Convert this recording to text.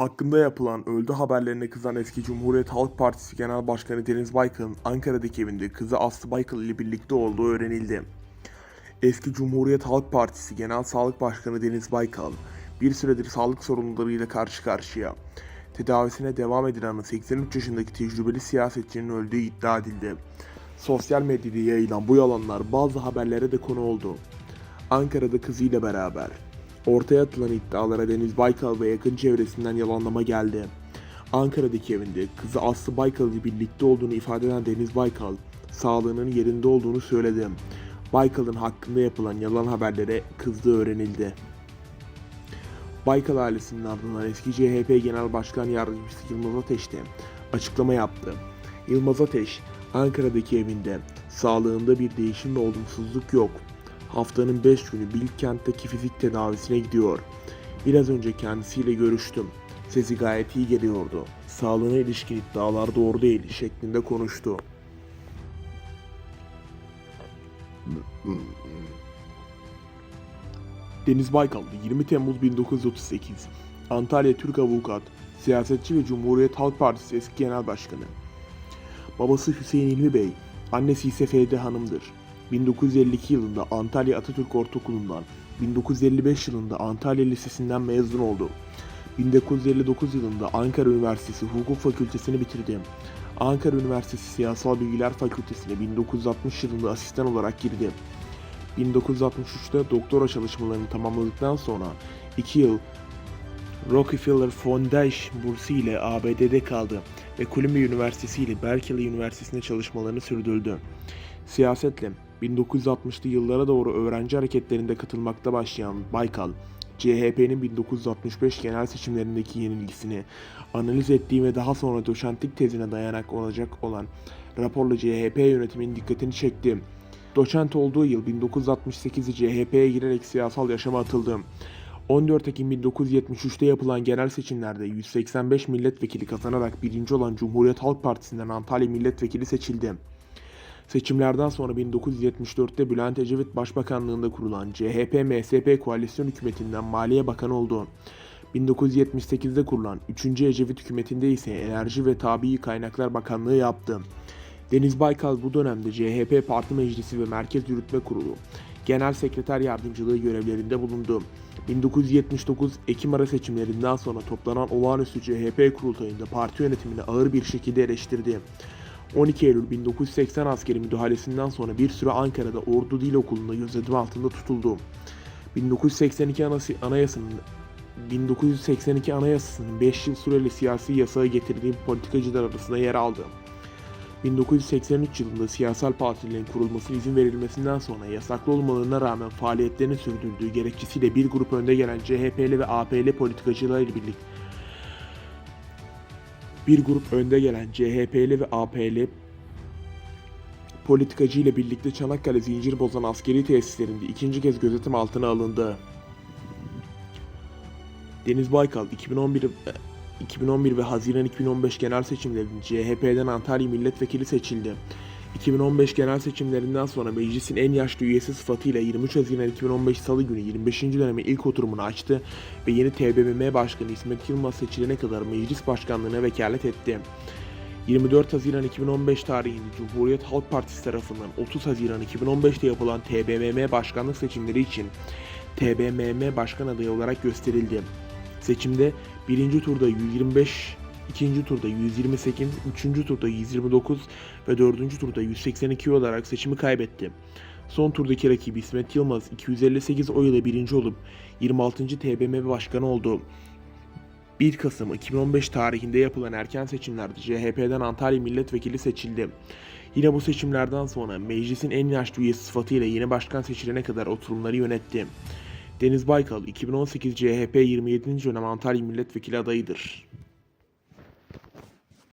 Hakkında yapılan öldü haberlerine kızan eski Cumhuriyet Halk Partisi Genel Başkanı Deniz Baykal'ın Ankara'daki evinde kızı Aslı Baykal ile birlikte olduğu öğrenildi. Eski Cumhuriyet Halk Partisi Genel Sağlık Başkanı Deniz Baykal, bir süredir sağlık sorunlarıyla karşı karşıya. Tedavisine devam edilen 83 yaşındaki tecrübeli siyasetçinin öldüğü iddia edildi. Sosyal medyada yayılan bu yalanlar bazı haberlere de konu oldu. Ankara'da kızıyla beraber. Ortaya atılan iddialara Deniz Baykal ve yakın çevresinden yalanlama geldi. Ankara'daki evinde kızı Aslı Baykal ile birlikte olduğunu ifade eden Deniz Baykal, sağlığının yerinde olduğunu söyledi. Baykal'ın hakkında yapılan yalan haberlere kızdığı öğrenildi. Baykal ailesinin ardından eski CHP Genel Başkan Yardımcısı Yılmaz Ateş de açıklama yaptı. Yılmaz Ateş, Ankara'daki evinde sağlığında bir değişim ve olumsuzluk yok. Haftanın 5 günü Bilkent'teki fizik tedavisine gidiyor. Biraz önce kendisiyle görüştüm. Sesi gayet iyi geliyordu. Sağlığına ilişkin iddialar doğru değil şeklinde konuştu. Deniz Baykal 20 Temmuz 1938 Antalya Türk avukat, siyasetçi ve Cumhuriyet Halk Partisi eski genel başkanı. Babası Hüseyin İlmi Bey, annesi ise Feride Hanım'dır. 1952 yılında Antalya Atatürk Ortaokulu'ndan, 1955 yılında Antalya Lisesi'nden mezun oldu. 1959 yılında Ankara Üniversitesi Hukuk Fakültesini bitirdi. Ankara Üniversitesi Siyasal Bilgiler Fakültesine 1960 yılında asistan olarak girdi. 1963'te doktora çalışmalarını tamamladıktan sonra 2 yıl Rockefeller Foundation bursu ile ABD'de kaldı ve Columbia Üniversitesi ile Berkeley Üniversitesi'nde çalışmalarını sürdürdü. Siyasetle 1960'lı yıllara doğru öğrenci hareketlerinde katılmakta başlayan Baykal, CHP'nin 1965 genel seçimlerindeki yenilgisini analiz ettiği ve daha sonra doçentlik tezine dayanak olacak olan raporla CHP yönetiminin dikkatini çekti. Doçent olduğu yıl 1968'de CHP'ye girerek siyasal yaşama atıldı. 14 Ekim 1973'te yapılan genel seçimlerde 185 milletvekili kazanarak birinci olan Cumhuriyet Halk Partisi'nden Antalya milletvekili seçildi. Seçimlerden sonra 1974'te Bülent Ecevit Başbakanlığında kurulan CHP-MSP koalisyon hükümetinden Maliye Bakanı oldu. 1978'de kurulan 3. Ecevit hükümetinde ise Enerji ve Tabii Kaynaklar Bakanlığı yaptı. Deniz Baykal bu dönemde CHP Parti Meclisi ve Merkez Yürütme Kurulu Genel Sekreter Yardımcılığı görevlerinde bulundu. 1979 Ekim ara seçimlerinden sonra toplanan olağanüstü CHP kurultayında parti yönetimini ağır bir şekilde eleştirdi. 12 Eylül 1980 askeri müdahalesinden sonra bir süre Ankara'da Ordu Dil Okulu'nda gözetim altında tutuldu. 1982 anası, anayasının 1982 Anayasası'nın 5 yıl süreli siyasi yasağı getirdiği politikacılar arasında yer aldı. 1983 yılında siyasal partilerin kurulmasına izin verilmesinden sonra yasaklı olmalarına rağmen faaliyetlerini sürdürdüğü gerekçesiyle bir grup önde gelen CHP'li ve AP'li politikacılar ile birlikte bir grup önde gelen CHP'li ve AP'li politikacı ile birlikte Çanakkale zincir bozan askeri tesislerinde ikinci kez gözetim altına alındı. Deniz Baykal 2011 2011 ve Haziran 2015 genel seçimlerinde CHP'den Antalya milletvekili seçildi. 2015 genel seçimlerinden sonra meclisin en yaşlı üyesi sıfatıyla 23 Haziran 2015 Salı günü 25. dönemi ilk oturumunu açtı ve yeni TBMM Başkanı İsmet Yılmaz seçilene kadar meclis başkanlığına vekalet etti. 24 Haziran 2015 tarihinde Cumhuriyet Halk Partisi tarafından 30 Haziran 2015'te yapılan TBMM başkanlık seçimleri için TBMM başkan adayı olarak gösterildi. Seçimde birinci turda 125, ikinci turda 128, üçüncü turda 129 ve dördüncü turda 182 olarak seçimi kaybetti. Son turdaki rakibi İsmet Yılmaz 258 oy ile birinci olup 26. TBMM başkanı oldu. 1 Kasım 2015 tarihinde yapılan erken seçimlerde CHP'den Antalya milletvekili seçildi. Yine bu seçimlerden sonra meclisin en yaşlı üyesi sıfatıyla yeni başkan seçilene kadar oturumları yönetti. Deniz Baykal 2018 CHP 27. dönem Antalya milletvekili adayıdır.